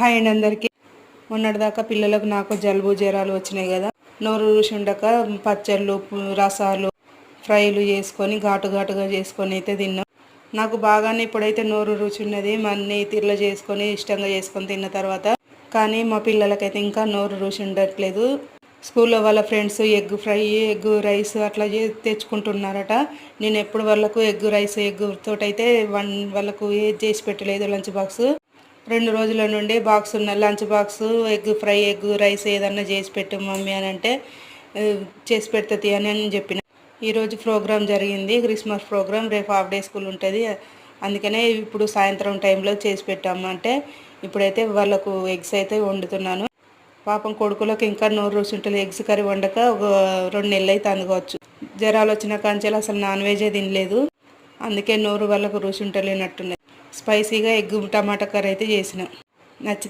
Hi అండి అందరికీ. మొన్నటిదాకా పిల్లలకు నాకు జలుబు జ్వరాలు వచ్చినాయి కదా. నోరు రుచి ఉండక పచ్చళ్ళు రసాలు ఫ్రైలు చేసుకొని ఘాటు ఘాటుగా చేసుకొని అయితే తిన్నాం. నాకు బాగానే ఇప్పుడైతే నోరు రుచి ఉన్నది. మన్నీ తీర్ల చేసుకొని ఇష్టంగా చేసుకొని తిన్న తర్వాత కానీ మా పిల్లలకైతే ఇంకా నోరు రుచి ఉండట్లేదు. స్కూల్లో వాళ్ళ friends egg fry egg rice అట్లా తెచ్చుకుంటున్నారట. నేను ఎప్పుడు వాళ్ళకు ఎగ్ రైస్ ఎగ్ తోటైతే వన్ వాళ్ళకు ఏది చేసి పెట్టలేదు లంచ్ బాక్స్. రెండు రోజుల నుండి బాక్స్ ఉన్న lunch box egg fry egg rice ఏదన్నా చేసి పెట్టు మమ్మీ అని అంటే చేసి పెడుతుంది అని అని చెప్పిన. ఈరోజు ప్రోగ్రామ్ జరిగింది. క్రిస్మస్ ప్రోగ్రామ్ రేపు హాఫ్ డే స్కూల్ ఉంటుంది. అందుకనే ఇప్పుడు సాయంత్రం టైంలో చేసి పెట్టాము అంటే ఇప్పుడైతే వాళ్ళకు ఎగ్స్ అయితే వండుతున్నాను. పాపం కొడుకులకు ఇంకా నోరు రుచి ఉంటుంది. ఎగ్స్ కర్రీ వండక ఒక రెండు నెలలు అయితే అందుకోవచ్చు. జ్వరాలు వచ్చిన కాంచెలు అసలు నాన్ వెజే తినలేదు. అందుకే నోరు వాళ్ళకు రుచి ఉంటలేనట్టున్నాయి. స్పైసీగా ఎగ్ టమాటా కర్రీ అయితే చేసిన. నచ్చితే